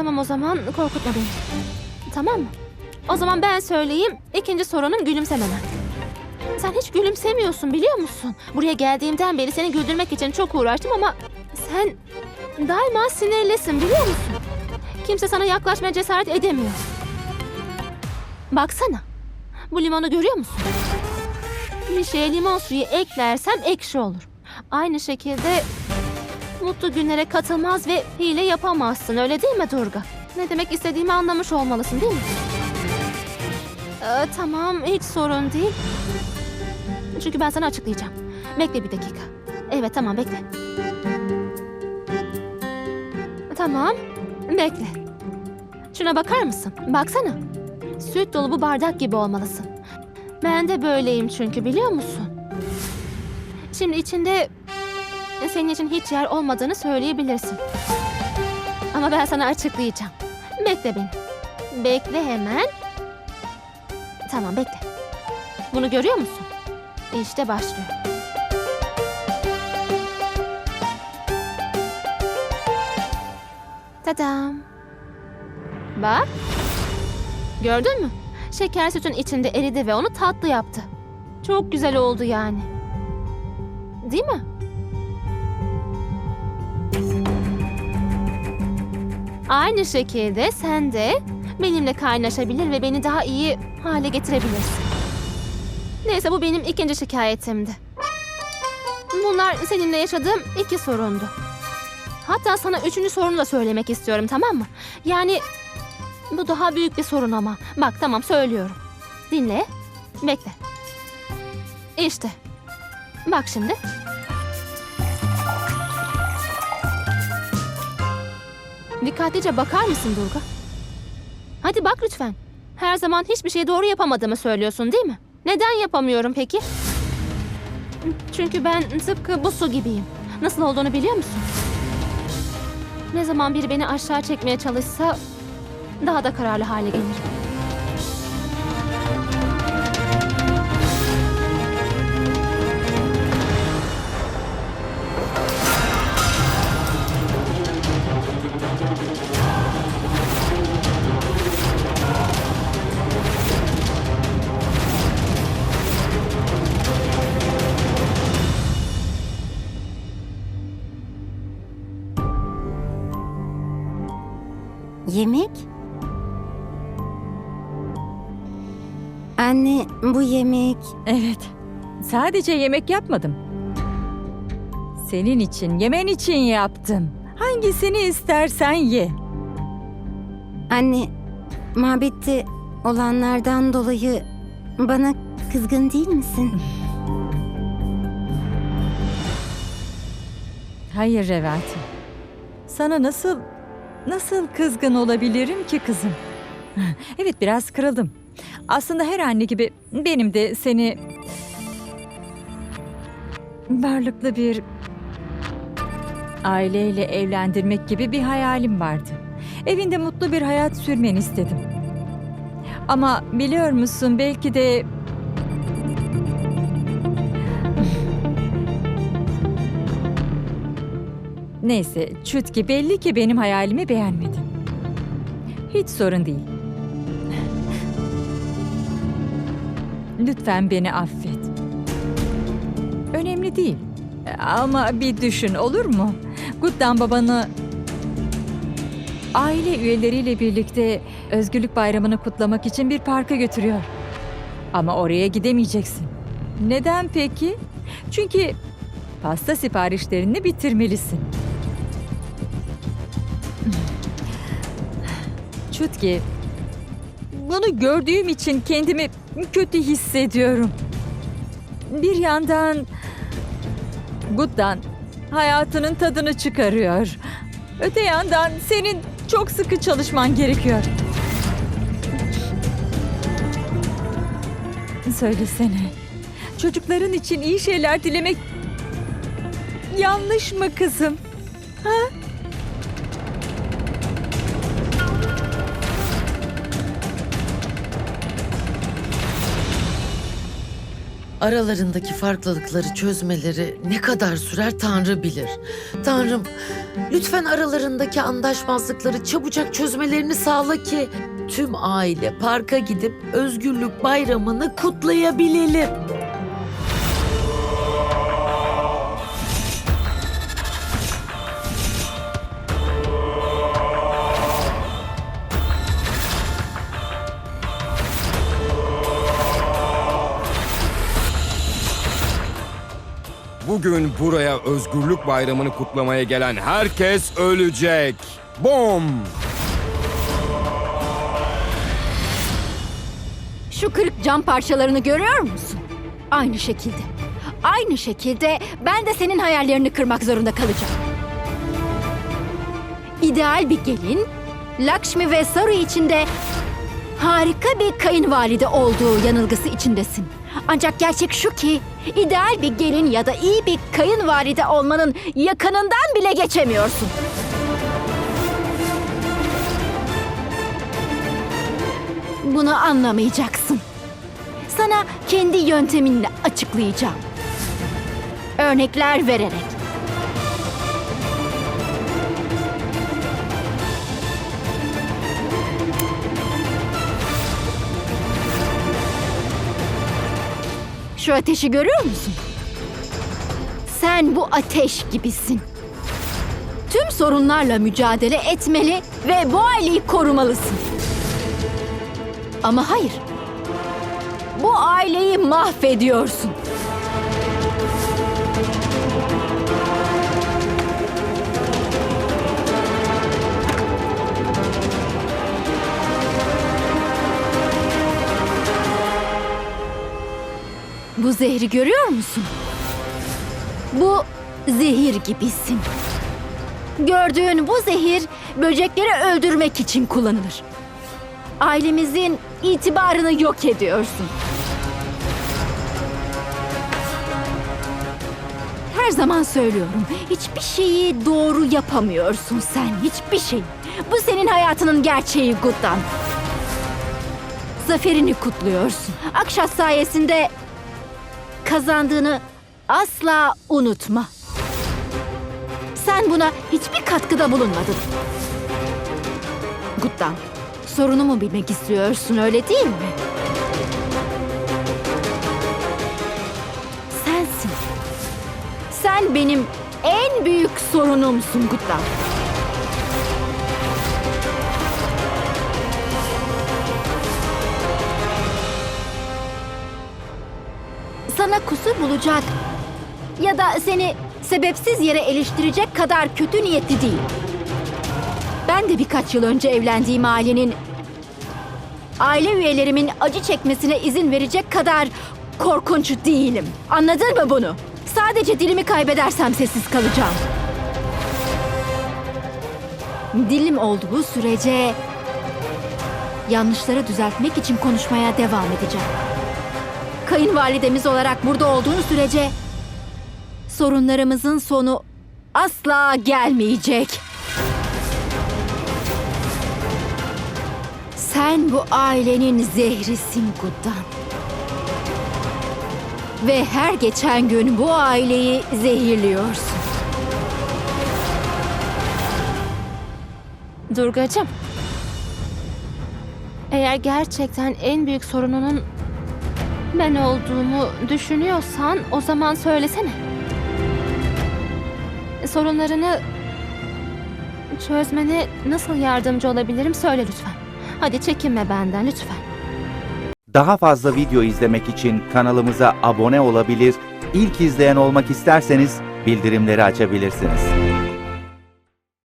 tamam o zaman korkutma beni. Tamam mı? O zaman ben söyleyeyim. İkinci sorunum gülümsememen. Sen hiç gülümsemiyorsun biliyor musun? Buraya geldiğimden beri seni güldürmek için çok uğraştım ama sen daima sinirlisin biliyor musun? Kimse sana yaklaşmaya cesaret edemiyor. Baksana. Bu limonu görüyor musun? Bir şeye limon suyu eklersem ekşi olur. Aynı şekilde mutlu günlere katılmaz ve hile yapamazsın öyle değil mi Durga? Ne demek istediğimi anlamış olmalısın değil mi? Ee, tamam hiç sorun değil. Çünkü ben sana açıklayacağım. Bekle bir dakika. Evet tamam bekle. Tamam bekle. Şuna bakar mısın? Baksana. Süt dolu bu bardak gibi olmalısın. Ben de böyleyim çünkü biliyor musun? Şimdi içinde senin için hiç yer olmadığını söyleyebilirsin. Ama ben sana açıklayacağım. Bekle beni. Bekle hemen. Tamam bekle. Bunu görüyor musun? İşte başlıyor. Tadam. Bak. Gördün mü? Şeker sütün içinde eridi ve onu tatlı yaptı. Çok güzel oldu yani. Değil mi? Aynı şekilde sen de benimle kaynaşabilir ve beni daha iyi hale getirebilirsin. Neyse bu benim ikinci şikayetimdi. Bunlar seninle yaşadığım iki sorundu. Hatta sana üçüncü sorunu da söylemek istiyorum tamam mı? Yani bu daha büyük bir sorun ama. Bak tamam söylüyorum. Dinle. Bekle. İşte. Bak şimdi. Dikkatlice bakar mısın Durga? Hadi bak lütfen. Her zaman hiçbir şeyi doğru yapamadığımı söylüyorsun değil mi? Neden yapamıyorum peki? Çünkü ben tıpkı bu su gibiyim. Nasıl olduğunu biliyor musun? Ne zaman biri beni aşağı çekmeye çalışsa daha da kararlı hale gelirim. Yemek? Anne bu yemek Evet. Sadece yemek yapmadım. Senin için, yemen için yaptım. Hangisini istersen ye. anne mabette olanlardan dolayı bana kızgın değil misin? Hayır Revati. Sana nasıl nasıl kızgın olabilirim ki kızım? Evet biraz kırıldım. Aslında her anne gibi benim de seni varlıklı bir aileyle evlendirmek gibi bir hayalim vardı. Evinde mutlu bir hayat sürmeni istedim. Ama biliyor musun belki de Neyse, Çütki belli ki benim hayalimi beğenmedin. Hiç sorun değil. Lütfen beni affet. Önemli değil. Ama bir düşün olur mu? Guttan babanı aile üyeleriyle birlikte Özgürlük Bayramı'nı kutlamak için bir parka götürüyor. Ama oraya gidemeyeceksin. Neden peki? Çünkü pasta siparişlerini bitirmelisin. Çutki, bunu gördüğüm için kendimi kötü hissediyorum. Bir yandan Guddan hayatının tadını çıkarıyor. Öte yandan senin çok sıkı çalışman gerekiyor. Söylesene. Çocukların için iyi şeyler dilemek yanlış mı kızım? Aralarındaki farklılıkları çözmeleri ne kadar sürer Tanrı bilir. Tanrım Lütfen aralarındaki anlaşmazlıkları çabucak çözmelerini sağla ki tüm aile parka gidip özgürlük bayramını kutlayabilelim. Bugün buraya Özgürlük Bayramı'nı kutlamaya gelen herkes ölecek. Bom! Şu kırık cam parçalarını görüyor musun? Aynı şekilde. Aynı şekilde ben de senin hayallerini kırmak zorunda kalacağım. İdeal bir gelin, Lakshmi ve Saru içinde harika bir kayınvalide olduğu yanılgısı içindesin. Ancak gerçek şu ki ideal bir gelin ya da iyi bir kayınvalide olmanın yakınından bile geçemiyorsun. Bunu anlamayacaksın. Sana kendi yönteminle açıklayacağım. Örnekler vererek. Şu ateşi görüyor musun? Sen bu ateş gibisin. Tüm sorunlarla mücadele etmeli ve bu aileyi korumalısın. Ama hayır. Bu aileyi mahvediyorsun. Zehri görüyor musun? Bu zehir gibisin. Gördüğün bu zehir böcekleri öldürmek için kullanılır ailemizin itibarını yok ediyorsun. Her zaman söylüyorum. Hiçbir şeyi doğru yapamıyorsun sen. Hiçbir şey. Bu senin hayatının gerçeği Guddan. Zaferini kutluyorsun. Akşat sayesinde kazandığını asla unutma. Sen buna hiçbir katkıda bulunmadın. Guddan, sorunumu bilmek istiyorsun öyle değil mi? Sensin. Sen benim en büyük sorunumsun Guttan. Sana kusur bulacak ya da seni sebepsiz yere eleştirecek kadar kötü niyetli değil. Ben de birkaç yıl önce evlendiğim ailenin aile üyelerimin acı çekmesine izin verecek kadar korkunç değilim. Anladın mı bunu? Sadece dilimi kaybedersem sessiz kalacağım. Dilim olduğu sürece yanlışları düzeltmek için konuşmaya devam edeceğim. Kayınvalidemiz olarak burada olduğun sürece sorunlarımızın sonu asla gelmeyecek. Sen bu ailenin zehrisin Guddan. Ve her geçen gün bu aileyi zehirliyorsun. Durgacığım. Eğer gerçekten en büyük sorununun ben olduğumu düşünüyorsan o zaman söylesene. Sorunlarını çözmene nasıl yardımcı olabilirim söyle lütfen. Hadi çekinme benden lütfen. Daha fazla video izlemek için kanalımıza abone olabilir, ilk izleyen olmak isterseniz bildirimleri açabilirsiniz.